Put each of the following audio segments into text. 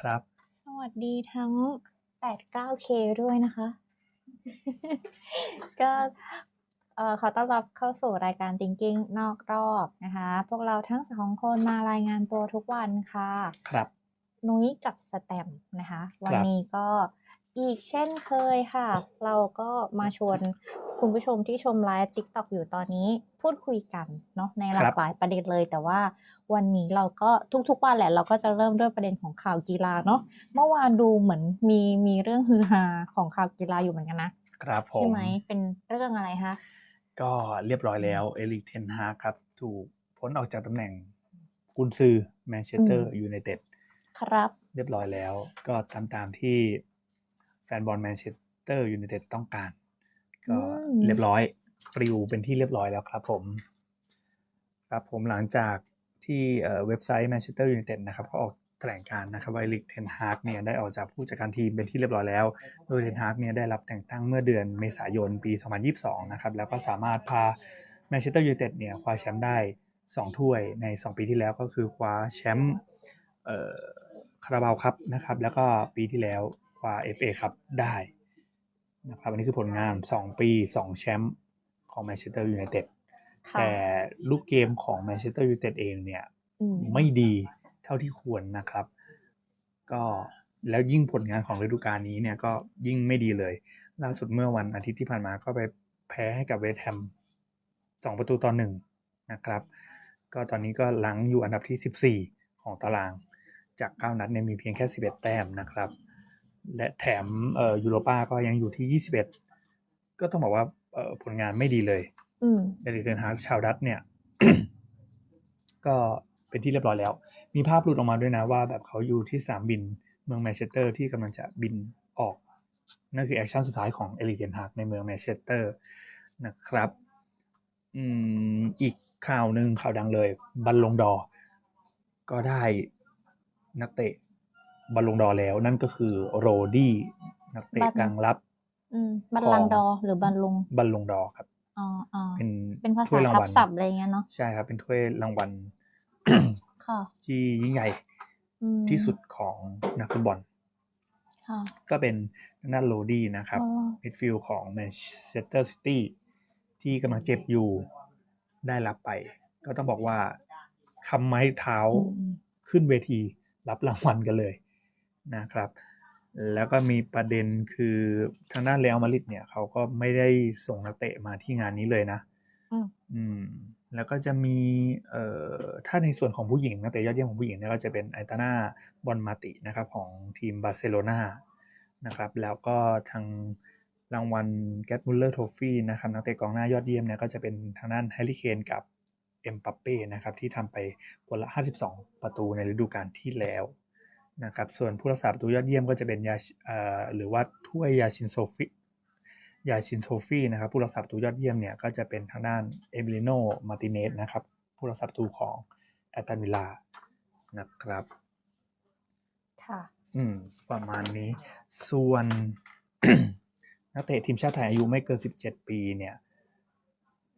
ครับ สวัสดีทั้ง 89K ด้วยนะคะ ก็เอ่อขอต้อนรับเข้าสู่รายการ Thinking นอกรอบนะคะ พวกเราทั้งสองคนมารายงานตัวทุกวันค่ะ ครับ นุ้ยกับสแตมป์นะคะ วันนี้ก็ อีกเช่นเคยค่ะ เราก็มาชวนคุณผู้ชมที่ชมไลฟ์ TikTok อยู่ตอนนี้พูดคุยกันเนาะในหลาครักบหลายประเด็นเลย แต่ว่าวันนี้เราก็ทุกๆวันแหละ เราก็จะเริ่มด้วยประเด็นของข่าวกีฬาเนาะเมื่อวานดูเหมือนมีมีเรื่องฮือฮาของข่าวกีฬาอยู่เหมือนกันนะครับผใช่มไหมเป็นเรื่องอะไรคะก็เรียบร้อยแล้วเอริกเทนฮากครับ ถูกพ้นออกจากตำแหน่งกุนซือแมนเชสเตอร์ยูไนเต็ดครับ เรียบร้อยแล้ว ก็ตามตามที่แฟนบอลแมนเชสเตอร์ยูไนเต็ดต้องการ ก็อืมเรียบร้อยปลิวเป็นที่เรียบร้อยแล้วครับผม ครับผมหลังจากที่เอ่อเว็บไซต์แมนเชสเตอร์ยูไนเต็ดนะครับก็ออกแถลงการณ์นะครับว่าเอริกเทนฮากเนี่ยได้ออกจากผู้จัดการทีมเป็นที่เรียบร้อยแล้ว โดยเทนฮากเนี่ยได้รับแต่งตั้งเมื่อเดือนเมษายนปี 2022 นะครับ แล้วก็สามารถพาแมนเชสเตอร์ยูไนเต็ดเนี่ยคว้าแชมป์ได้ 2 ถ้วยใน 2 ปีที่แล้วก็คือคว้าแชมป์เอ่อคาราบาวครับนะครับ แล้วก็ปีที่แล้ว คว้า FA ครับได้นะครับอันนี้คือผลงาน 2 ปี 2 แชมป์ของแมนเชสเตอร์ยูไนเต็ดค่ะแต่ลูกเกมของแมนเชสเตอร์ยูไนเต็ดเองเนี่ยอืมไม่ดีเท่าที่ควรนะครับ ก็แล้วยิ่งผลงานของฤดูกาลนี้เนี่ยก็ยิ่งไม่ดีเลย ล่าสุดเมื่อวันอาทิตย์ที่ผ่านมาก็ไปแพ้ให้กับเวสต์แฮมสองประตูต่อหนึ่งนะครับ ก็ตอนนี้ก็หลังอยู่อันดับที่ 14 ของตาราง จาก 9 นัดเนี่ยมีเพียงแค่ 11 แต้มนะครับ และแถมเอ่อยูโรป้าก็ยังอยู่ที่21ก็ต้องบอกว่าเอ่อผลงานไม่ดีเลยอืมเดลิเทนฮาร์ชาวดัตเนี่ย ก็เป็นที่เรียบร้อยแล้ว มีภาพหลุดออกมาด้วยนะว่าแบบเขาอยู่ที่สนามบินเมืองแมนเชสเตอร์ที่กำลังจะบินออก นั่นคือแอคชั่นสุดท้ายของเอลิเทนฮาร์ในเมืองแมนเชสเตอร์นะครับ อืมอีกข่าวหนึ่งข่าวดังเลย บัลลงดอร์ก็ได้นักเตะ บัลลงดอร์แล้ว นั่นก็คือโรดี้นักเตะบัลกลางรับอืมบัลลังก์ดอร์หรือบัลลุงบัลลงดอร์ครับอ๋ออ๋อเป็นเป็นภาถ้ษาวยรางทับวัลศัพท์อะไรเงี้ยเนาะใช่ครับ เป็นถ้วยรางวัลค่ะที่ยิ่งใหญ่อืมที่สุดของนักฟุตบอลค่ะก็เป็นทางด้านโรดี้นะครับอ๋อมิดฟิลด์ของแมนเชสเตอร์ซิตี้ที่กำลังเจ็บอยู่ได้รับไป ก็ต้องบอกว่าคำไม้เท้าอืมอืมขึ้นเวทีรับรางวัลกันเลย นะครับ แล้วก็มีประเด็นคือทางด้านเรอัลมาดริดเนี่ยเขาก็ไม่ได้ส่งนักเตะมาที่งานนี้เลยนะอืมอืมแล้วก็จะมีเอ่อถ้าในส่วนของผู้หญิงนักเตะยอดเยี่ยมของผู้หญิงเนี่ยก็จะเป็นไอตาน่าบอลมาตินะครับของทีมบาร์เซโลนานะครับ แล้วก็ทางรางวัลแกตมุลเลอร์โทฟี่นะครับนักเตะกองหน้ายอดเยี่ยมเนี่ยก็จะเป็นทางด้านแฮร์รี่เคนกับเอ็มปัปเป้นะครับที่ทำไปคนละ 52 ประตูในฤดูกาลที่แล้ว นะครับ ส่วนผู้รักษาประตูยอดเยี่ยมก็จะเป็นยาเอ่อหรือว่าถ้วยยาชินโซฟิยาชินโทฟี่นะครับผู้รักษาประตูยอดเยี่ยมเนี่ยก็จะเป็นทางด้านเอมิลิโนมาติเนสนะครับผู้รักษาประตูของแอตตามิลานะครับค่ะอืมประมาณนี้ ส่วนนักเตะทีมชาติไทยอายุไม่เกิน 17 ปีเนี่ย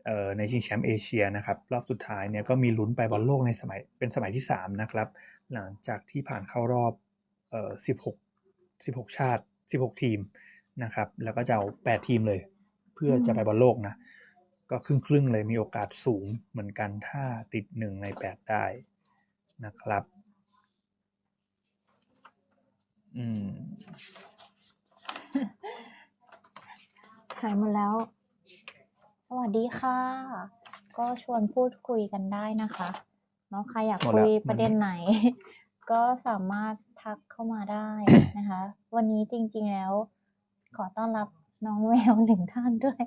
เอ่อในชิงแชมป์เอเชียนะครับรอบสุดท้ายเนี่ยก็มีลุ้นไปบอลโลกในสมัยเป็นสมัยที่ 3 นะครับ หลังจากที่ผ่านเข้ารอบเอ่อ16 16 ชาติ 16 ทีมนะครับ แล้วก็จะเอา8ทีมเลย เพื่อจะไปบอลโลกนะ ก็ครึ่งครึ่งๆเลยมีโอกาสสูงเหมือนกันถ้าติด 1 ใน 8 ได้นะครับ อืม หายหมดแล้ว สวัสดีค่ะ ก็ชวนพูดคุยกันได้นะคะ เนาะใครอยากหมดคุแล้วยมันประเด็นไหน ก็สามารถทักเข้ามาได้นะคะ วันนี้จริงๆแล้ว ขอต้อนรับน้องแมวหนึ่งท่านด้วย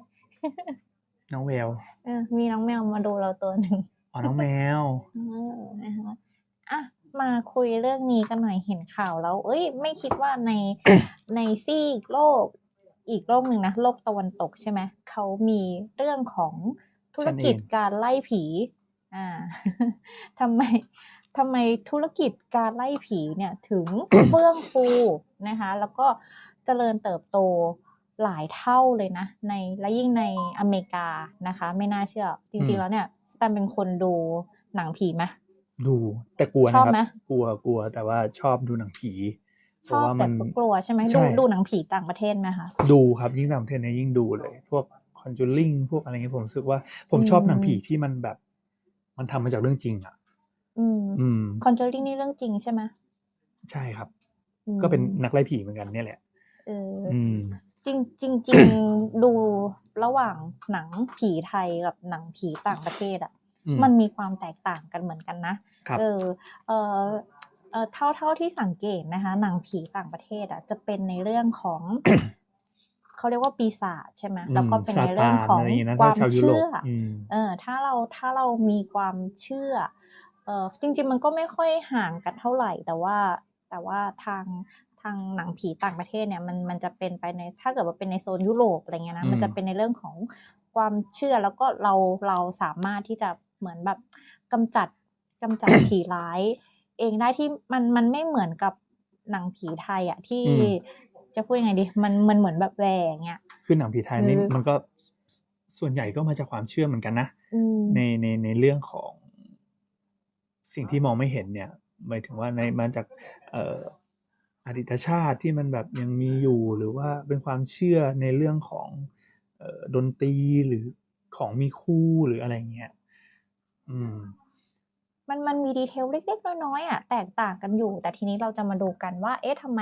น้องแววเออมีน้องแมวมาดูเราตัวหนึ่ง อ๋อน้องแมว เออนะคะอะ มาคุยเรื่องนี้กันหน่อยเห็นข่าวแล้ว เอ้ย ไม่คิดว่าใน ในซีกโลก อีกโลกหนึ่งนะ โลกตะวันตกใช่ไหม เขามีเรื่องของธุรกิจฉันเอง การไล่ผี อ่าทำไมทำไมธุรกิจการไล่ผีเนี่ยถึงเฟื่องฟูนะคะ แล้วก็เจริญเติบโตหลายเท่าเลยนะ ในและยิ่งในอเมริกานะคะ ไม่น่าเชื่อจอืริงมๆแล้วเนี่ยสแตมเป็นคนดูหนังผีไหมดูแต่กลัวชนะอบครัไหมบกลัวกลัวแต่ว่าชอบดูหนังผีชอบเพราะว่ามัแต่นก็กลัวใช่ไหมใช่ดูดูหนังผีต่างประเทศไหมคะดูครับยิ่งต่างประเทศเนี่ยยิ่งดูเลย พวก Conjuring พวกอะไรเงี้ยผมรู้สึกว่าผมอืมชอบหนังผีที่มันแบบ มันทำมาจากเรื่องจริงอะ อืม อืมคอนเจอริงนี่เรื่องจริงใช่ไหมใช่ครับอืมก็เป็นนักไล่ผีเหมือนกันเนี่ยแหละเออออืมจริงจริงจริงดูระหว่างหนังผีไทยกับหนังผีต่างประเทศอะอืมมันมีความแตกต่างกันเหมือนกันนะครับเออเออเออเท่าเท่าที่สังเกตนะคะหนังผีต่างประเทศอะจะเป็นในเรื่องของ เขาเรียกว่าปีศาจใช่ไหมแล้วก็เป็นในเรื่องของซาตานอะไรอย่างงี้นะควาถ้ามชาวยุโรเชื่ปอออืมเออถ้าเราถ้าเรามีความเชื่อเออจริง ๆ มันก็ไม่ค่อยห่างกันเท่าไหร่ แต่ว่าแต่ว่าทางทางหนังผีต่างประเทศเนี่ยมันมันจะเป็นไปในถ้าเกิดว่าเป็นในโซนยุโรปอะไรเงี้ยนะอืมมันจะเป็นในเรื่องของความเชื่อแล้วก็เราเราสามารถที่จะเหมือนแบบกำจัดกำจัดผีร้าย เองได้ที่มันมันไม่เหมือนกับหนังผีไทยอะที่อืม จะพูดยังไงดี มันมันเหมือนแบบแหวงเงี้ย คือหนังผีไทยนี่เออมันก็ส่วนใหญ่ก็มาจากความเชื่อเหมือนกันนะอืมในในในเรื่องของ สิ่งที่มองไม่เห็นเนี่ยหมายถึงว่าในมาจาก เอ่ออดีตชาติที่มันแบบยังมีอยู่หรือว่าเป็นความเชื่อในเรื่องของเอ่อดนตรีหรือของมีคู่หรืออะไรเงี้ย อืม มันมันมีดีเทลเล็กๆน้อยๆอะแตกต่างกันอยู่ แต่ทีนี้เราจะมาดูกันว่า เอ๊ะทำไม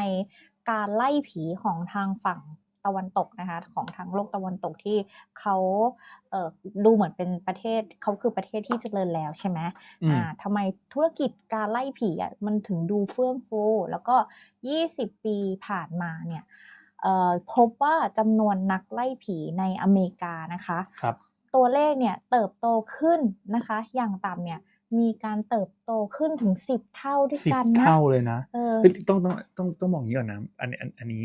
การไล่ผีของทางฝั่งตะวันตกนะคะของทางโลกตะวันตกที่เขาเอ่อดูเหมือนเป็นประเทศเขาคือประเทศที่เจริญแล้วใช่ไหมอืมอ่าทำไมธุรกิจการไล่ผีอะมันถึงดูเฟื่องฟูแล้วก็ 20 ปีผ่านมาเนี่ยเอ่อพบว่าจำนวนนักไล่ผีในอเมริกานะคะ ครับ ตัวเลขเนี่ยเติบโตขึ้นนะคะ อย่างต่ำเนี่ย มีการเติบโตขึ้นถึง10เท่าด้วยสิบกันนะเท่าเลยนะเออเฮ้ยต้องต้องต้องต้องมองอย่างนี้ก่อนนะอันนี้อันอันนี้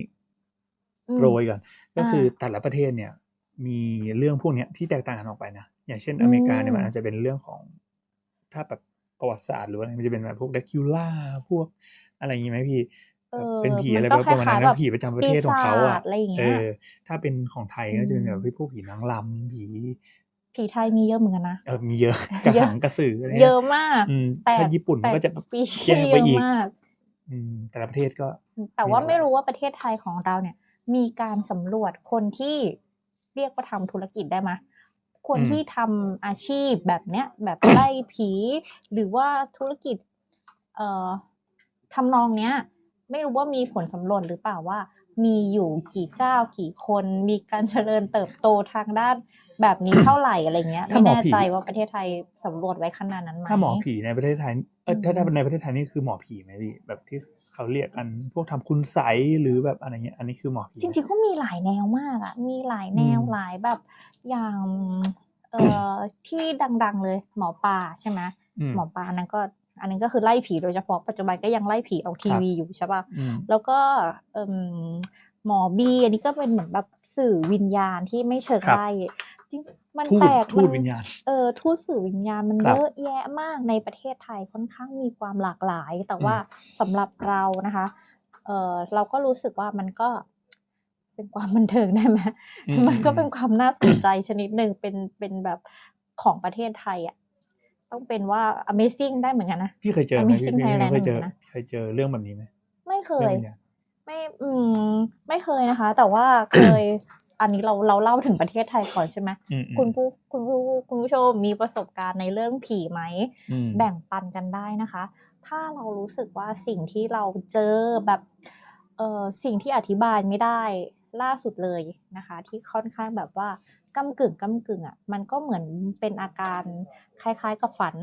อืมโปรยก่อนก็คืออ่าแต่ละประเทศเนี่ย มีเรื่องพวกเนี้ยที่แตกต่างกันออกไปนะอย่างเช่นอเมริกาเนี่ยอืมมันอาจจะเป็นเรื่องของ ถ้าแบบประวัติศาสตร์หรือว่าอะไรมันจะเป็นแบบพวกเดคิวล่าพวกอะไรอย่างงี้ไหมพี่เอแบบอเป็นผีมัอะไรก็ประมาณนั้นคล้ายๆแบบนะผีประจำประเทศของเขาปีศาอะจอะไรอย่างเงี้เอยอถ้าเป็นของไทยก็จะเป็นแบบพวกผีนางรำผี ผีไทยมีเยอะเหมือนกันนะเออมีเยอะกระเยอะหังกระสืออะไรเยเงี้อะมากอืมแต่ถ้าญี่ปุ่นมันก็จะแต่ปีแยกเยไปอะอีกมากอืมแต่ละประเทศก็ แต่ว่ามีไม่หลายรู้ว่าประเทศไทยของเราเนี่ย มีการสำรวจคนที่เรียกว่าทำธุรกิจได้ไหมคนอืมที่ทำอาชีพแบบเนี้ย แบบไล่ผี หรือว่าธุรกิจ เอ่อทำนองเนี้ย ไม่รู้ว่ามีผลสำรวจหรือเปล่าว่า มีอยู่กี่เจ้ากี่คนมีการเจริญเติบโตทางด้านแบบนี้เท่าไหร่อะไรเงี้ยถ้าไม่หมอแน่ผีใจว่าประเทศไทยสำรวจไว้ขนาดนั้นไหมถ้าหมอผีในประเทศไทยเอออืมถ้าถ้าในประเทศไทยนี่คือหมอผีไหมพี่แบบที่เขาเรียกกันพวกทำคุณไสยหรือแบบอะไรเงี้ยอันนี้คือหมอผีไหมจริงๆก็มีหลายแนวมากอะมีหลายแนวอืมหลายแบบอย่างเอ่อที่ดัง ๆ เลยหมอปลาใช่ไหมอืมหมอปลาอันนั้นก็ อันนั้นก็คือไล่ผีโดยเฉพาะปัจจุบันก็ยังไล่ผีออกทีวีอยู่ใช่ป่ะอืมแล้วก็เอิ่มหมอบีอันนี้ก็เป็นเหมือนแบบสื่อวิญญาณที่ไม่เชิงครับไล่จริงมันทูตแปลกทูตมันวิญญาณเออทูตสื่อวิญญาณมันครับเยอะแยะมากในประเทศไทยค่อนข้างมีความหลากหลาย แต่ว่าอืมสำหรับเรานะคะ เออเราก็รู้สึกว่ามันก็เป็นความบันเทิงได้ไหมอืมันก็เป็นอืความน่าสนใจชนิดหนึ่งเป็นเป็นแบบของประเทศไทยอะ ต้องเป็นว่า Amazing ได้เหมือนกันนะ พี่เคยเจอไหมพี่ Amazing พี่ Thailand เคยเจอเหมือนกันนะเคยเจอเรื่องแบบนี้ไหมไม่เคเรื่อยงวิญญาณไม่อืมไม่เคยนะคะ แต่ว่าเคย อันนี้เราเราเล่าถึงประเทศไทยก่อนใช่ไหมอืมอืมคุณผู้คุณผู้คุณผู้ชมมีประสบการณ์ในเรื่องผีไหม อืม แบ่งปันกันได้นะคะ ถ้าเรารู้สึกว่าสิ่งที่เราเจอแบบเออสิ่งที่อธิบายไม่ได้ล่าสุดเลยนะคะ ที่ค่อนข้างแบบว่า ก้ากึ่งก้ากึ่งอะมันก็เหมือนเป็นอาการคล้ายๆกับฝัน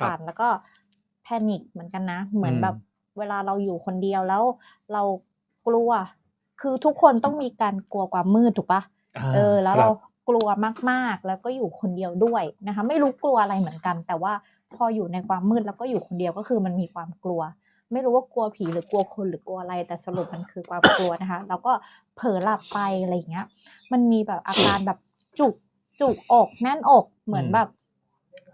ครับฝันแล้วก็แพนิคเหมือนกันนะ เหมือนอืม แบบเวลาเราอยู่คนเดียวแล้วเรากลัว คือทุกคนต้องมีการกลัวความมืดถูกปะาเออแล้วคเราบกลัวมากๆ แล้วก็อยู่คนเดียวด้วยนะคะ ไม่รู้กลัวอะไรเหมือนกัน แต่ว่าพออยู่ในความมืดแล้วก็อยู่คนเดียวก็คือมันมีความกลัว ไม่รู้ว่ากลัวผีหรือกลัวคนหรือกลัวอะไร แต่สรุปมันคือความกลัวนะคะ แล้วก็เผลอหลับไปอะไรอย่างเงี้ย มันมีแบบอาการแบบ จุกจุกอกแน่นอกเหมือนแบบ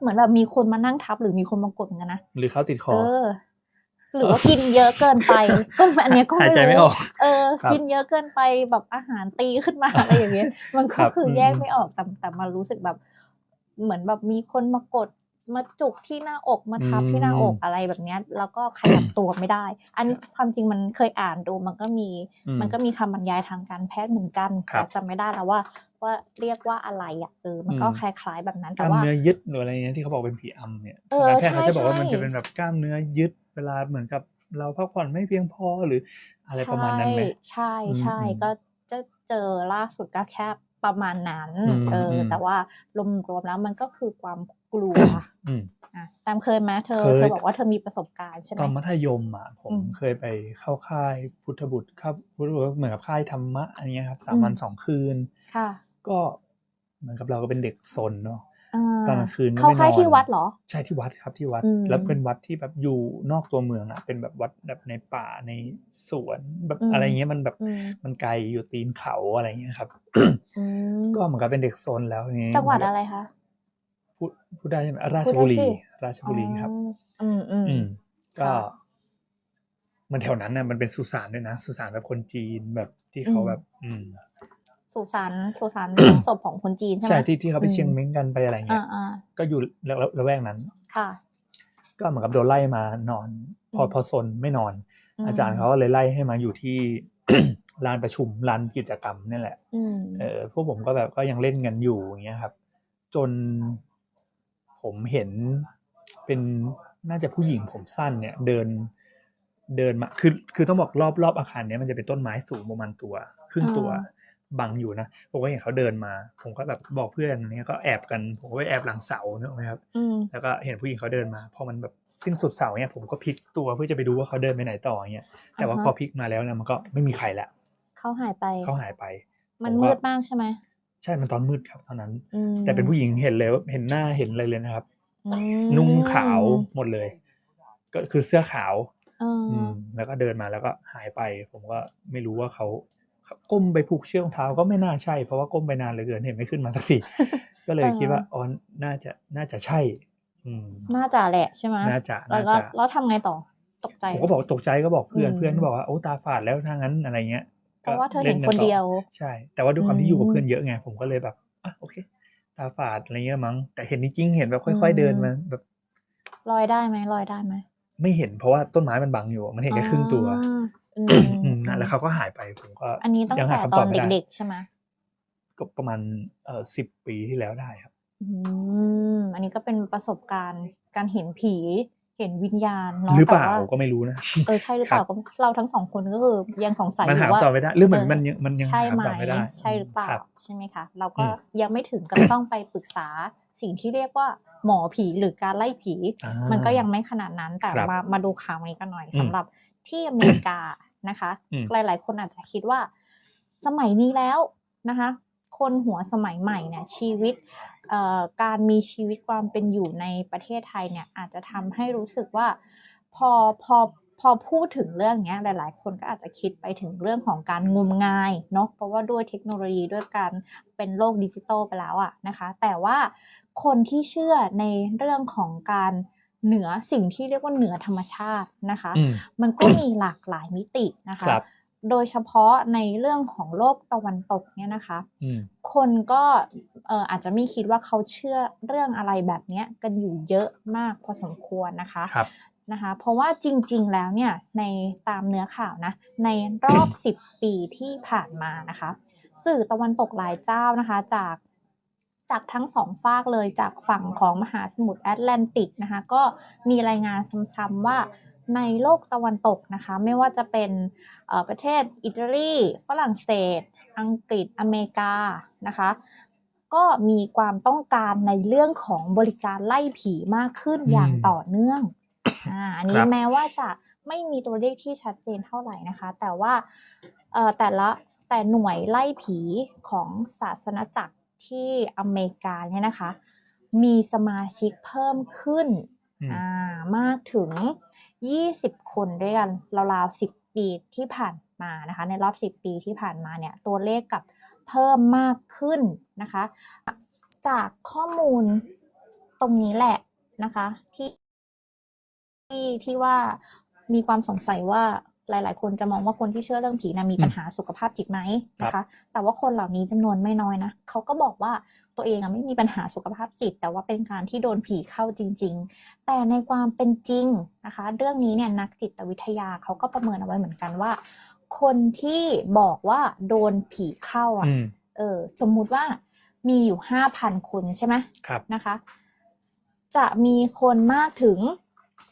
เหมือนแบบมีคนมานั่งทับหรือมีคนมากดเหมือนกันนะหรือเขาติดคอเออ หรือว่ากินเยอะเกินไป ก็อันเนี้ยก็หายใจไม่ออก เออครับกินเยอะเกินไปแบบอาหารตีขึ้นมาอะไรอย่างเงี้ยมันครัก็บคืออืมแยกไม่ออกแต่แต่มารู้สึกแบบ เหมือนแบบมีคนมากด มาจุกที่หน้าอกมาทับอืมที่หน้าอกอะไรแบบเนี้ยแล้วก็ขยับตัวไม่ได้ อันนี้ความจริงมันเคยอ่านดูมันก็มีอืมันก็มีคำบรรยายทางการแพทย์เหมือนกันครับแต่จำไม่ได้แล้วว่าว่าเรียกว่าอะไรอะเออมันก็อืมคล้ายๆแบบนั้นกแต่ล้ามว่าเนื้อยึดหรืออะไรเงี้ยที่เขาบอกเป็นผีอำเนี่ยเออทางการแพทย์เขาจะบอกว่าใช่มันจะเป็นแบบกล้ามเนื้อยึดเวลาเหมือนกับเราพักผ่อนไม่เพียงพอหรืออะไรประมาณนั้นไหมใช่ใช่อืมก็จะเจอล่าสุดก็แค่ประมาณนั้นอืมเอออมแต่ว่ารวมๆแล้วมันก็คือความ กลัวอืมอะแตมเคยไหมเธอเคยเธอบอกว่าเธอมีประสบการณ์ใช่ไหมตอนมัธยมอะผมอืมเคยไปเข้าค่ายพุทธบุตรครับพุทธบุตรก็เหมือนกับค่ายธรรมะอันเนี้ยครับสามอืมวันสองคืนค่ะ ก็เหมือนกับเราก็เป็นเด็กซนเนาะาตอนกลางคืนก็เข้าไม่นค่ายอนที่วัดเหรอ ใช่ที่วัดครับที่วัดอืมแล้วเป็นวัดที่แบบอยู่นอกตัวเมืองอะ เป็นแบบวัดแบบในป่าในสวนแบบอืมอะไรเงี้ยมันแบบอืมมันไกลอยู่ตีนเขาอะไรเงี้ยครับอืมก็เหมือนกับเป็นเด็กโซนแล้วนี้จังหวัดอะไรคะ พูดพูดได้ใช่ไหมราพูชดได้บุรีสิราชบุรีครับ อืมอืมอืมก็ค่ะมันแถวนั้นน่ะมันเป็นสุสานด้วยนะสุสานแบบคนจีนแบบที่เขาอืมแบบ อืมสุสานสุสานฝังศพของคนจีนใช่ไหมใช่ที่ที่เขาไปอืมเชียงเม้งกันไปอะไรเงี้อ่ายอ่าก็อยู่ละละละแวกนั้น ค่ะ ก็เหมือนกับโดนไล่มานอน พออืมพอซนไม่นอนมอาจารย์เขาก็เลยไล่ให้มาอยู่ที่ลานประชุมลานกิจกรรมนี่แหละอืมเออพวกผมก็แบบก็ยังเล่นกันอยู่อย่างเงี้ยครับ จน ผมเห็นเป็นน่าจะผู้หญิงผมสั้นเนี่ย เดินเดินมาคือคือต้องบอกรอบรอบอาคารเนี้ยมันจะเป็นต้นไม้สูงประมาณตัวครึ่งตัวอ่าบังอยู่นะผมก็เห็นเขาเดินมา ผมก็แบบบอกเพื่อนเนี่ยก็แอบกัน ผมก็ไปแอบหลังเสาเนกอะไหมครับอืมแล้วก็เห็นผู้หญิงเขาเดินมาพอมันแบบสิ้นสุดเสาเนี่ยผมก็พลิกตัวเพื่อจะไปดูว่าเขาเดินไปไหนต่อเงี้ยแต่ว่าอ่าฮะพอพลิกมาแล้วเนี่ยมันก็ไม่มีใครละเขาหายไปเขาหายไป มันผก็มืดมากใช่ไหม ใช่มันตอนมืดครับตอนนั้นอืมแต่เป็นผู้หญิงเห็นเลยว่าเห็นหน้าเห็นอะไรเลยนะครับอืมนุ่งขาวหมดเลย ก็คือเสื้อขาวเออออืมแล้วก็เดินมาแล้วก็หายไป ผมก็ไม่รู้ว่าเขาเขาก้มไปผูกเชือกรองเท้าก็ไม่น่าใช่ เพราะว่าก้มไปนานเหลือเกินเห็นไม่ขึ้นมาสักทีก็เลยคิดว่าอ๋อน่าจะน่าจะใช่ อืมน่าจะแหละใช่ไหมน่าจะแล้วน่าแล้วจะแล้วทำไงต่อตกใจผมก็บอกตกใจก็บอกเพื่อนอืมเพื่อนก็บอกว่าโอ้ตาฝาดแล้วถ้างั้นอะไรเงี้ย เพราะว่าเธอเห็นล่คนต่เดียว ใช่ แต่ว่าด้วยความที่อยู่กับอืมเพื่อนเยอะไงผมก็เลยแบบอะโอเค ตาฝาดอะไรเงี้ยมั้ง แต่เห็นจริงๆเห็นแบบค่อย ๆเดินมาแบบลอยได้ไหมลอยได้ไหมไม่เห็นเพราะว่าต้นไม้มันบังอยู่ มันเห็นแค่ครึ่งตัวอ่าอืมอืมนั่นแล้วเขาก็หายไปผมก็อันนี้ตั้งยังแต่หาคำตตออบนไม่ได้เด็กๆใช่ไหมก็ประมาณเอ่อสิบปีที่แล้วได้ครับ อืมอันนี้ก็เป็นประสบการณ์การเห็นผี เห็นวิญญาณเนาะหรือเปล่าแต่ว่ก็ไม่รู้นะเออใช่หรือเปล่าครับก็เราทั้งสองคนก็คือยังสงสัยมันอหายู่ว่าคำตอบไม่ได้หรือมันเออมันยังมันยังใช่หาไหมคำตอบไม่ได้ ใช่หรือเปล่าครับใช่ไหมคะเราก็อืมยังไม่ถึงกับต้องไปปรึกษาสิ่งที่เรียกว่าหมอผีหรือการไล่ผีอ่ามันก็ยังไม่ขนาดนั้นแต่ครับมามาดูข่าวนี้กันหน่อยอืมสำหรับที่อเมริกานะคะอืมหลาย ๆ คนอาจจะคิดว่า สมัยนี้แล้วนะคะ คนหัวสมัยใหม่เนี่ยชีวิตเอ่อ การมีชีวิตความเป็นอยู่ในประเทศไทยเนี่ยอาจจะทำให้รู้สึกว่าพอพอพอพูดถึงเรื่องเนี้ยหลาย ๆ คนก็อาจจะคิดไปถึงเรื่องของการงมงายเนาะเพราะว่าด้วยเทคโนโลยีด้วยการเป็นโลกดิจิตอลไปแล้วอะนะคะ แต่ว่าคนที่เชื่อในเรื่องของการเหนือสิ่งที่เรียกว่าเหนือธรรมชาตินะคะอืมมันก็มีหลากหลายมิตินะคะครับ โดยเฉพาะในเรื่องของโลกตะวันตกเนี่ยนะคะอืมคนก็เอ่ออาจจะไม่คิดว่าเขาเชื่อเรื่องอะไรแบบเนี้ยกันอยู่เยอะมากพอสมควรนะคะครับนะคะเพราะว่าจริง ๆ แล้วเนี่ยในตามเนื้อข่าวนะในรอบ 10 ปีที่ผ่านมานะคะ สื่อตะวันตกหลายเจ้านะคะจากจากทั้งสองฝากเลยจากฝั่งของมหาสมุทรแอตแลนติกนะคะก็มีรายงานซ้ำๆว่า ในโลกตะวันตกนะคะ ไม่ว่าจะเป็นเอ่อประเทศอิตาลีฝรั่งเศส อังกฤษอเมริกานะคะ ก็มีความต้องการในเรื่องของบริการไล่ผีมากขึ้นอืมอย่างต่อเนื่องอ่าอันนี้ครับแม้ว่าจะไม่มีตัวเลขที่ชัดเจนเท่าไหร่นะคะ แต่ว่าเอ่อแต่ละแต่หน่วยไล่ผีของศาสนจักรที่อเมริกาเนี่ยนะคะ มีสมาชิกเพิ่มขึ้น อ่ามากถึง 20 คนด้วยกันราวๆ10 ปีที่ผ่านมานะคะ ในรอบ 10 ปีที่ผ่านมาเนี่ยตัวเลขกับเพิ่มมากขึ้นนะคะ จากข้อมูลตรงนี้แหละนะคะที่ที่ที่ว่ามีความสงสัยว่า หลาย ๆ คนจะมองว่าคนที่เชื่อเรื่องผีนะมีปัญหาสุขภาพจิตไหมนะครัคะบแต่ว่าคนเหล่านี้จำนวนไม่น้อยนะเขาก็บอกว่าตัวเองอะไม่มีปัญหาสุขภาพจิต แต่ว่าเป็นการที่โดนผีเข้าจริง ๆ แต่ในความเป็นจริงนะคะ เรื่องนี้เนี่ยนักจิตวิทยาเขาก็ประเมินเอาไว้เหมือนกันว่า คนที่บอกว่าโดนผีเข้าอะอืมเออสมมุติว่ามีอยู่ห้าพันคนใช่ไหมครับนะคะ จะมีคนมากถึง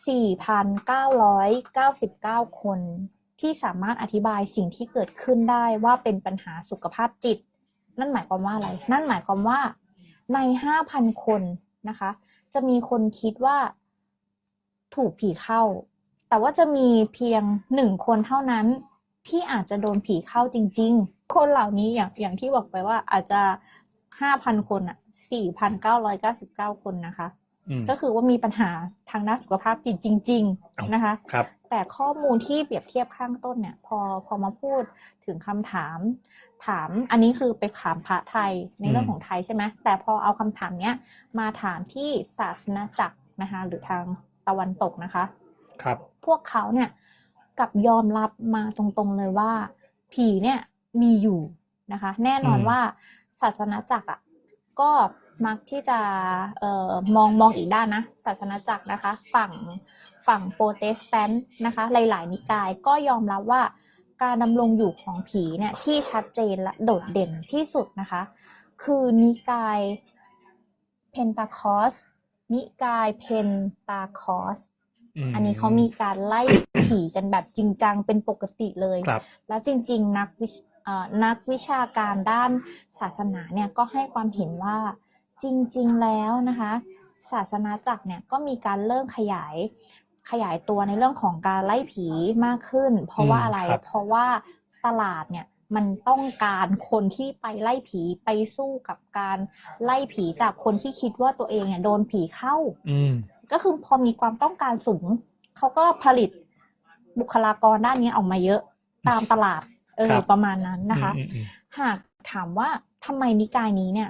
4,999 คนที่สามารถอธิบายสิ่งที่เกิดขึ้นได้ว่าเป็นปัญหาสุขภาพจิต นั่นหมายความว่าอะไร นั่นหมายความว่าใน 5,000 คนนะคะ จะมีคนคิดว่าถูกผีเข้า แต่ว่าจะมีเพียงหนึ่งคนเท่านั้นที่อาจจะโดนผีเข้าจริง ๆ คนเหล่านี้อย่างอย่างที่บอกไปว่าอาจจะห้าพันคนอะสี่พันเก้าร้อยเก้าสิบเก้าคนนะคะ ก็คือว่ามีปัญหาทางด้านสุขภาพจิตจริงเอ้าๆนะคะครับแต่ข้อมูลที่เปรียบเทียบข้างต้นเนี่ย พอพอมาพูดถึงคำถาม ถามอันนี้คือไปถามพระไทยในเรื่องอืมของไทยใช่ไหมแต่พอเอาคำถามเนี้ยมาถามที่ศาสนาจักรนะคะหรือทางตะวันตกนะคะ ครับ พวกเขาเนี่ยกลับยอมรับมาตรงๆเลยว่า ผีเนี่ยมีอยู่นะคะ แน่นอนอืมว่าศาสนาจักรอะก็ มักที่จะเอ่อมองมองอีกด้านนะศาสนาจักรนะคะ ฝั่งฝั่งโปรเตสแตนต์นะคะ หลาย ๆ นิกายก็ยอมรับว่าการดำรงอยู่ของผีเนี่ยที่ชัดเจนและโดดเด่นที่สุดนะคะ คือนิกายเพนตาคอสนิกายเพนตาคอสมอันนี้เขามีการไล่ผีกันแบบจริงจังเป็นปกติเลยครับแล้วจริง ๆ นักวิชเอ่อนักวิชาการด้านศาสนาเนี่ยก็ให้ความเห็นว่า จริงๆแล้วนะคะ ศาสนาจักรเนี่ยก็มีการเริ่มขยายขยายตัวในเรื่องของการไล่ผีมากขึ้น เพราะว่าอืมอะไรครับเพราะว่าตลาดเนี่ยมันต้องการคนที่ไปไล่ผีไปสู้กับการไล่ผีจากคนที่คิดว่าตัวเองเนี่ยโดนผีเข้า อืมก็คือพอมีความต้องการสูงเขาก็ผลิตบุคลากรด้านนี้ออกมาเยอะตามตลาดเอครัอบประมาณนั้นนะคะอืมอืมหากถามว่าทำไมนิกายนี้เนี่ย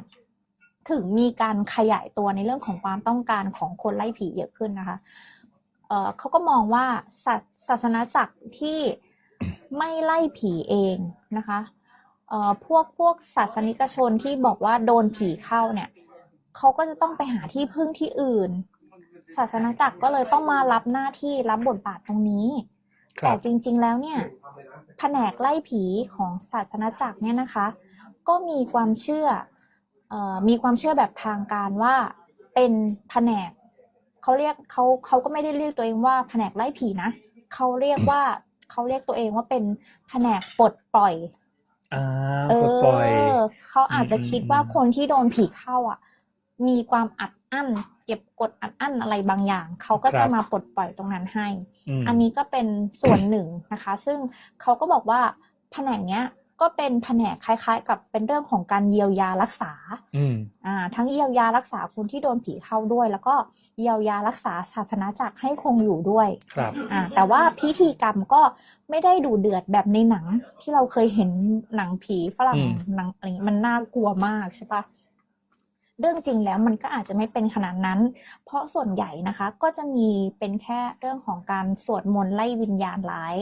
ถึงมีการขยายตัวในเรื่องของความต้องการของคนไล่ผีเยอะขึ้นนะคะเอ่อเขาก็มองว่าศาศาสนาจักรที่ไม่ไล่ผีเองนะคะเอ่อพวกพวกศาสนิกชนที่บอกว่าโดนผีเข้าเนี่ยเขาก็จะต้องไปหาที่พึ่งที่อื่น ศาสนาจักรก็เลยต้องมารับหน้าที่รับบทบาทตรงนี้ครัแต่บจริง ๆ แล้วเนี่ยแผนกไล่ผีของศาสนาจักรเนี่ยนะคะ ก็มีความเชื่อเอ่อ มีความเชื่อแบบทางการว่าเป็นแผนกเขาเรียกเขาเขาก็ไม่ได้เรียกตัวเองว่าแผนกไล่ผีนะเขาเรียกว่าเขาเรียกตัวเองว่าเป็นแผนกปลดปล่อยอ่าเอปลดปล่อยอเขาอาจจะอืมคิดอืมว่าคนที่โดนผีเข้าอะ มีความอัดอั้น เก็บกดอัดอั้นอะไรบางอย่างเขาก็จะมาปลดปล่อยตรงนั้นให้มอันนี้ก็เป็นส่วนหนึ่งนะคะ ซึ่งเขาก็บอกว่าแผนกเนี้ย ก็เป็นแผนกคล้ายๆ กับเป็นเรื่องของการเยียวยารักษาอืมอ่า ทั้งเยียวยารักษาคนที่โดนผีเข้าด้วย แล้วก็เยียวยารักษาศาสนาจักรให้คงอยู่ด้วย ครับ อ่า แต่ว่าพิธีกรรมก็ไม่ได้ดูเดือดแบบในหนัง ที่เราเคยเห็นหนังผีฝรั่งอืมหนังอะไรอย่างงี้มันน่ากลัวมากใช่ปะเรื่องจริงแล้วมันก็อาจจะไม่เป็นขนาดนั้น เพราะส่วนใหญ่นะคะ ก็จะมีเป็นแค่เรื่องของการสวดมนต์ไล่วิญญาณร้าย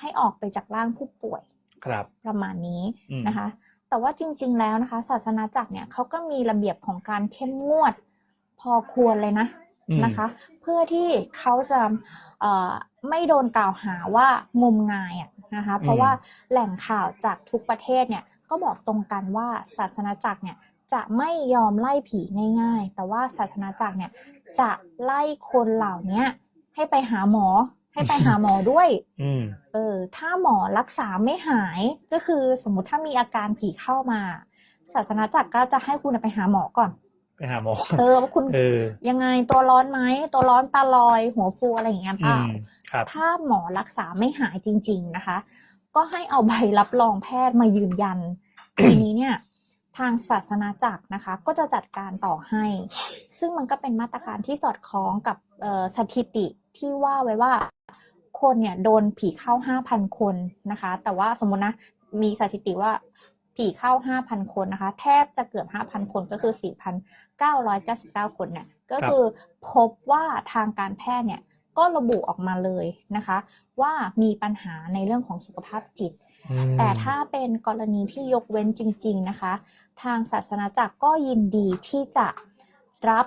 ให้ออกไปจากร่างผู้ป่วย ครับประมาณนี้อืมนะคะ แต่ว่าจริง ๆ แล้วนะคะ ศาสนาจักรเนี่ยเขาก็มีระเบียบของการเข้มงวดพอควรเลยนะอืมนะคะ เพื่อที่เขาจะเอ่อไม่โดนกล่าวหาว่างมงายอะนะคะ เพราะว่าแหล่งข่าวจากทุกประเทศเนี่ยก็บอกตรงกันว่าศาสนาจักรเนี่ยจะไม่ยอมไล่ผีง่าย ๆ แต่ว่าศาสนาจักรเนี่ยจะไล่คนเหล่าเนี้ยให้ไปหาหมอ ให้ไปหาหมอด้วยอืมเออ ถ้าหมอรักษาไม่หายก็คือสมมุติถ้ามีอาการผีเข้ามา ศาสนาจักรก็จะให้คุณไปหาหมอก่อน ไปหาหมอ เออว่าคุณเออยังไงตัวร้อนไหมตัวร้อนตาลอย หัวฟูอะไรอย่างเงี้ยเปอืล่ามครับถ้าหมอรักษาไม่หายจริง ๆนะคะ ก็ให้เอาใบรับรองแพทย์มายืนยัน ทีนี้เนี่ยทางศาสนาจักรนะคะ ก็จะจัดการต่อให้ ซึ่งมันก็เป็นมาตรการที่สอดคล้องกับเอ่อสถิติ ที่ว่าไว้ว่าคนเนี่ยโดนผีเข้า5,000คนนะคะ แต่ว่าสมมตินะมีสถิติว่าผีเข้า5,000คนนะคะ แทบจะเกือบ5,000คนก็คือ4,999คนเนี่ยก็คือพบว่าทางการแพทย์เนี่ยก็ระบุออกมาเลยนะคะ ว่ามีปัญหาในเรื่องของสุขภาพจิตอืมแต่ถ้าเป็นกรณีที่ยกเว้นจริง ๆนะคะ ทางศาสนาจักรก็ยินดีที่จะรับ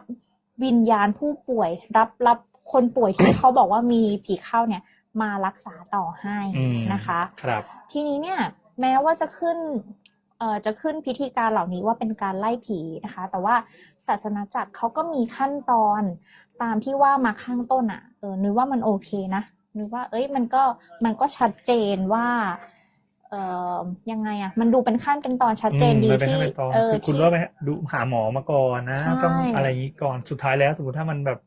วิญญาณผู้ป่วย รับรับ คนป่วยที่เขาบอกว่ามีผีเข้าเนี่ยมารักษาต่อให้อืมนะคะ ครับ ทีนี้เนี่ยแม้ว่าจะขึ้นเอ่อจะขึ้นพิธีการเหล่านี้ว่าเป็นการไล่ผีนะคะ แต่ว่าศาสนาจักรเขาก็มีขั้นตอนตามที่ว่ามาข้างต้นอะเออนึกว่ามันโอเคนะนึกว่า เอ้ยมันก็มันก็ชัดเจนว่าเอ่อยังไงอะมันดูเป็นขั้นเป็นตอนชัดเจนดีอืมมันเป็นที่ขั้นเป็นตอนเออคือคุณที่ว่าไปดูหาหมอมาก่อนนะใช่ต้องอะไรอย่างนี้ก่อนสุดท้ายแล้ว สมมติถ้ามันแบบ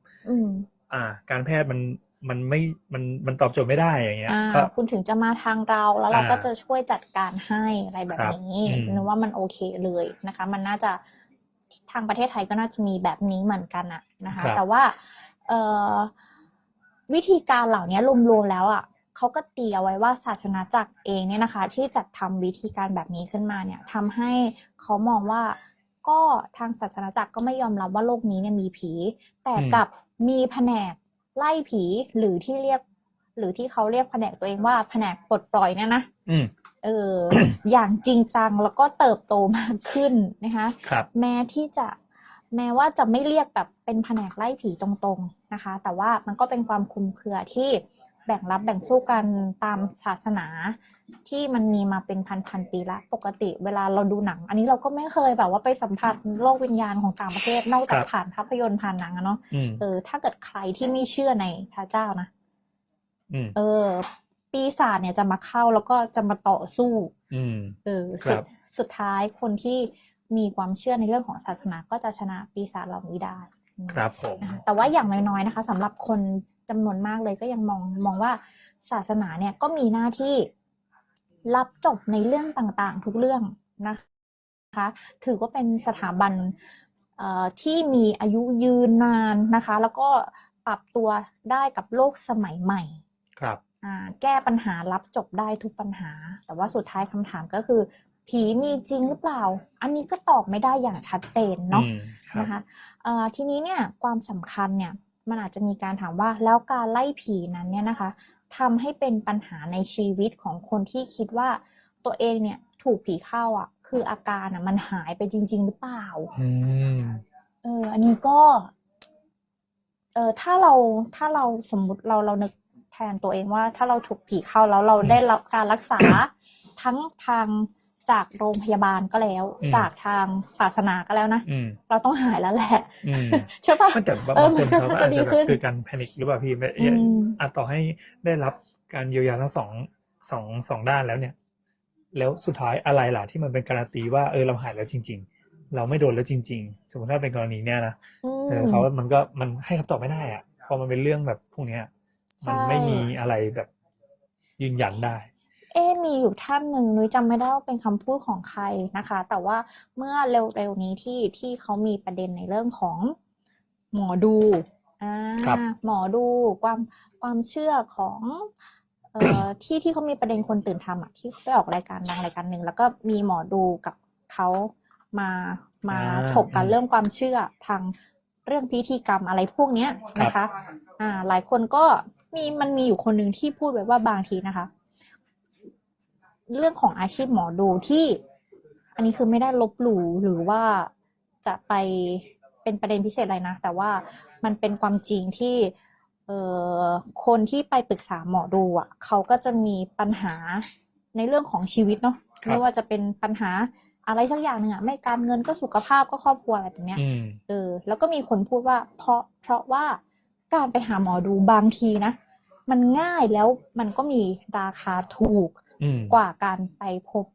อืมอ่า การแพทย์มันมันไม่มันมันตอบโจทย์ไม่ได้อย่างเงี้ยอ่าก็คุณถึงจะมาทางเราแล้วเราอ่าก็จะช่วยจัดการให้อะไรแบบครับนี้อืมนึกว่ามันโอเคเลยนะคะ มันน่าจะทางประเทศไทยก็น่าจะมีแบบนี้เหมือนกันอะนะคะครับแต่ว่าเอ่อวิธีการเหล่านี้รวมๆแล้วอะเขาก็ตีเอาไว้ว่าศาสนาจักรเองเนี่ยนะคะ ที่จัดทำวิธีการแบบนี้ขึ้นมาเนี่ยทำให้เขามองว่า ก็ทางศาสนาจักรก็ไม่ยอมรับว่าโลกนี้เนี่ยมีผี แต่อืมกลับมีแผนกไล่ผีหรือที่เรียก หรือที่เขาเรียกแผนกตัวเองว่าแผนกปลดปล่อยเนี่ยนะอืมเออ อย่างจริงจังแล้วก็เติบโตมากขึ้นนะคะครับแม้ที่จะแม้ว่าจะไม่เรียกแบบเป็นแผนกไล่ผีตรงๆนะคะ แต่ว่ามันก็เป็นความคลุมเครือที่ แบ่งรับแบ่งสู้กันตามศาสนาที่มันมีมาเป็นพันๆปีละ ปกติเวลาเราดูหนัง อันนี้เราก็ไม่เคยแบบว่าไปสัมผัสโลกวิญญาณของต่างประเทศนอกจากครับผ่านภาพยนตร์ผ่านหนังอะเนาะอืมเออถ้าเกิดใครที่ไม่เชื่อในพระเจ้านะอืมเออ ปีศาจเนี่ยจะมาเข้าแล้วก็จะมาต่อสู้อืมเออครัสุดบสุดท้ายคนที่มีความเชื่อในเรื่องของศาสนาก็จะชนะปีศาจเหล่านี้ได้อืมครับผมนะคะแต่ว่าอย่างน้อยๆนะคะสำหรับคน จำนวนมากเลยก็ยังมองมองว่าศาสนาเนี่ยก็มีหน้าที่รับจบในเรื่องต่างๆ ทุกเรื่องนะคะ ถือว่าเป็นสถาบันเอ่อที่มีอายุยืนนานนะคะ แล้วก็ปรับตัวได้กับโลกสมัยใหม่ ครับอ่าแก้ปัญหารับจบได้ทุกปัญหา แต่ว่าสุดท้ายคำถามก็คือ ผีมีจริงหรือเปล่า อันนี้ก็ตอบไม่ได้อย่างชัดเจนเนาะอืมครับนะคะเอ่อทีนี้เนี่ยความสำคัญเนี่ย มันอาจจะมีการถามว่าแล้วการไล่ผีนั้นเนี่ยนะคะทำให้เป็นปัญหาในชีวิตของคนที่คิดว่าตัวเองเนี่ยถูกผีเข้าอะ คืออาการอะ มันหายไปจริง ๆ หรือเปล่าอืมเออ อันนี้ก็ เออถ้าเราถ้าเราสมมุติเราเรานึกแทนตัวเองว่า ถ้าเราถูกผีเข้าแล้วเราได้รับการรักษาทั้งทาง จากโรงพยาบาลก็แล้วอืมจากทางศาสนาก็แล้วนะอืมเราต้องหายแล้วแหละอืมใช่ปะมันแต่ว่าเออบางคนมันก็เขาก็อาจดีจะแบขึ้บนคือการแพนิคหรือเปล่าพี่ไม่อืมอาจต่อให้ได้รับการเยียวยาทั้งสองสองสองด้านแล้วเนี่ย แล้วสุดท้ายอะไรล่ะที่มันเป็นการันตีว่าเออเราหายแล้วจริง ๆ เราไม่โดนแล้วจริง ๆ สมมติถ้าเป็นกรณีเนี้ยนะอืเออมเขามันก็มันให้คำตอบไม่ได้อะพอมันเป็นเรื่องแบบพวกเนี้ย มันใช่ไม่มีอะไรแบบยืนยันได้ เอ๊ะมีอยู่ท่านหนึ่งนุ้ยจำไม่ได้ว่าเป็นคำพูดของใครนะคะ แต่ว่าเมื่อเร็วๆนี้ที่ที่เขามีประเด็นในเรื่องของหมอดูอ่าครับหมอดูความความเชื่อของเอ่อที่ที่เขามีประเด็นคนตื่นทำอะที่เขาไปออกรายการดังรายการหนึ่งแล้วก็มีหมอดูกับเขามามาอ่าถกกันเรื่องความเชื่อทางเรื่องพิธีกรรมอะไรพวกเนี้ยนะคะ อ่า หลายคนก็มีมันมีอยู่คนหนึ่งที่พูดไว้ว่าบางทีนะคะ เรื่องของอาชีพหมอดูที่ อันนี้คือไม่ได้ลบหลู่หรือว่าจะไปเป็นประเด็นพิเศษอะไรนะ แต่ว่ามันเป็นความจริงที่เอ่อคนที่ไปปรึกษาหมอดูอะเขาก็จะมีปัญหาในเรื่องของชีวิตเนาะครับไม่ว่าจะเป็นปัญหาอะไรสักอย่างหนึ่งอะไม่การเงินก็สุขภาพก็ครอบครัวอะไรแบบเนี้ยอืมเออ แล้วก็มีคนพูดว่า เพราะเพราะว่าการไปหาหมอดูบางทีนะ มันง่ายแล้วมันก็มีราคาถูกอืม กว่าการไปพบ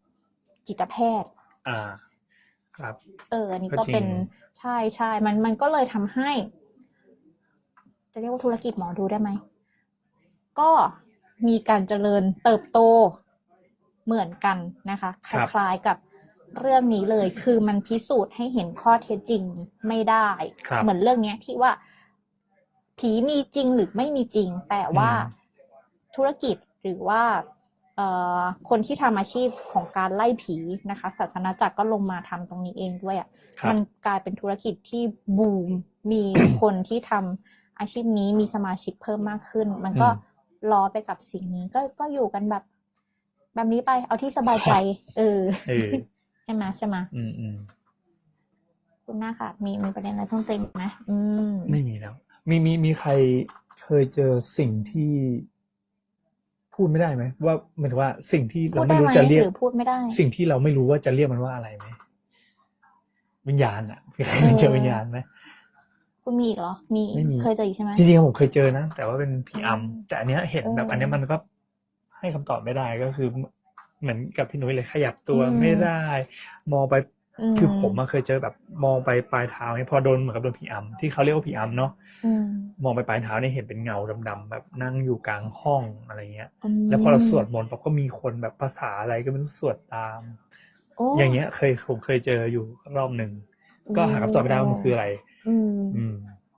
จิตแพทย์ อ่า ครับ เออ อันนี้ก็ก็จริงเป็นใช่ใช่มันมันก็เลยทำให้ จะเรียกว่าธุรกิจหมอดูได้ไหม ก็มีการเจริญเติบโตเหมือนกันนะคะคครับล้ายๆกับเรื่องนี้เลยคือมันพิสูจน์ให้เห็นข้อเท็จจริงไม่ได้ครับเหมือนเรื่องเนี้ยที่ว่าผีมีจริงหรือไม่มีจริง แต่ว่าอืมธุรกิจหรือว่าเอ่อ คนที่ทำอาชีพของการไล่ผีนะคะศาสนาจักรก็ลงมาทำตรงนี้เองด้วยอะครับมันกลายเป็นธุรกิจที่บูมมีคนที่ทำอาชีพนี้มีสมาชิกเพิ่มมากขึ้น มันก็อืมรอไปกับสิ่งนี้ก็ก็อยู่กันแบบ แบบนี้ไป เอาที่สบายใจเออเออใช่ไหมใช่ไหมอืมอืมคุณหน้าค่ะ มีมีประเด็นอะไรเพิ่มเติมอีกไหมอืมไม่มีแล้ว มีมีมีใครเคยเจอสิ่งที่ พูดไม่ได้ไหมว่าหมายถึงว่าสิ่งที่พูเราดไม่ได้รู้ไหมจะเรียกหรือพูดไม่ได้ สิ่งที่เราไม่รู้ว่าจะเรียกมันว่าอะไรไหมวิญญาณอะเคยเออเจอวิญญาณไหมคุณมีอีกเหรอมีไม่มีเคยเจออีกใช่ไหมจริงๆผมเคยเจอนะแต่ว่าเป็นผีอำอืมแต่อันเนี้ยเห็นเออแบบ อันเนี้ยมันก็ให้คำตอบไม่ได้ก็คือ เหมือนกับพี่นุ้ยเลยขยับตัวอืมไม่ได้ มองไปม คือผมอะเคยเจอแบบมองไปปลายเท้าเนี่ยพอโดนเหมือนกับโดนผีอำที่เขาเรียกว่าผีอำเนาะอืมมองไปปลายเท้าเนี่ยเห็นเป็นเงาดำๆแบบนั่งอยู่กลางห้องอะไรเงี้ยอืมแล้วพอเราสวดมนต์ปั๊บก็มีคนแบบภาษาอะไรก็ไม่รู้สวดตามโอ้อย่างเงี้ย เคยผมเคยเจออยู่รอบหนึ่งก็หาคำตอบไม่ได้ว่ามันคืออะไรอืมอืม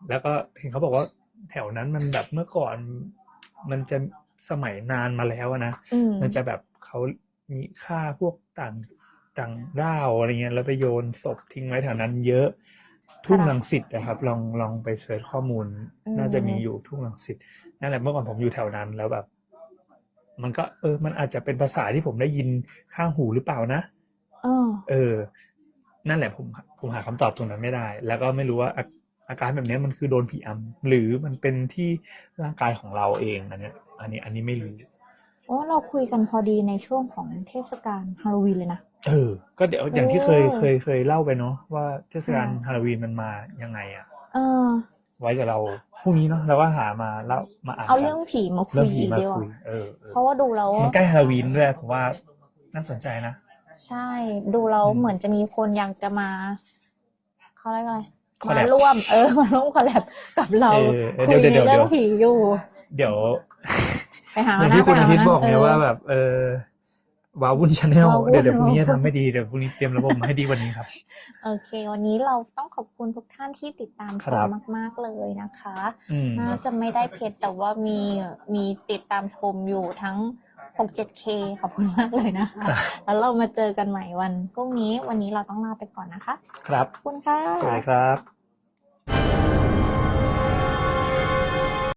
แล้วก็เห็นเขาบอกว่าแถวนั้นมันแบบเมื่อก่อน มันจะสมัยนานมาแล้วอะนะอืมมันจะแบบเขามีฆ่าพวกต่าง ต่างด้าวอะไรเงี้ยแล้วไปโยนศพทิ้งไว้แถวนั้นเยอะ ทุ่งลังสิตนะครับ ลองลองไปเสิร์ชข้อมูล น่าจะมีอยู่ทุ่งลังสิตนั่นแหละเมื่อก่อนผมอยู่แถวนั้นแล้วแบบ มันก็ เออ มันอาจจะเป็นภาษาที่ผมได้ยินข้างหูหรือเปล่านะเออเออนั่นแหละผมผมหาคำตอบตรงนั้นไม่ได้ แล้วก็ไม่รู้ว่าอาอาการแบบเนี้ยมันคือโดนผีอำหรือมันเป็นที่ร่างกายของเราเองอันเนี้ยอันนี้อันนี้ไม่รู้โอ้เราคุยกันพอดีในช่วงของเทศกาลฮาโลวีนเลยนะ เออ ก็เดี๋ยวอย่างที่เคยโอ้เคยเคยเล่าไปเนาะว่าเทศกาลค่ะฮาโลวีนมันมายังไงอะเออไว้กับเราพรุ่งนี้เนาะเราก็หามาเล่ามาอ่านเอากัเรื่องผีมาคุเรื่ยองผีอีกมาดีกว่าคุยเออเออเพราะว่าดูแล้วมันใกล้ฮาโลวีนด้วยผมว่าน่าสนใจนะ ใช่ดูแล้วอืมเหมือนจะมีคนอยากจะมาเขาเรียกอะไรคอลแลมาบร่วม เออมาร่วมคอลแลบกับเราเออเออคุยเดี๋ยวในเดี๋ยวเรื่องเดี๋ยวผีอยู่ เดี๋ยวไปหาเหมือนนะที่คุณไปอาหทิตย์บอกไงเว่าแบบ เออ วาวุ่นชาแนลวาวุ่นเดี๋ยวเดี๋ยวพรุ่งนี้จะวาวุ่นทำไม่ดี เดี๋ยวพรุ่งนี้เตรียมระบบมาให้ดีกวันนี้ครับ โอเค วันนี้เราต้องขอบคุณทุกท่านที่ติดตามชครัมบ มาก ๆ เลยนะคะ อืม น่าจะไม่ได้เพจแต่ว่ามีมีติดตามชมอยู่ทั้ง 6-7K ขอบคุณมากเลยนะคะ แล้วเรามาเจอกันใหม่วันพรุ่งนี้วันนี้เราต้องลาไปก่อนนะคะ ครับ ขอบคุณค่ะ สวัสดีครับ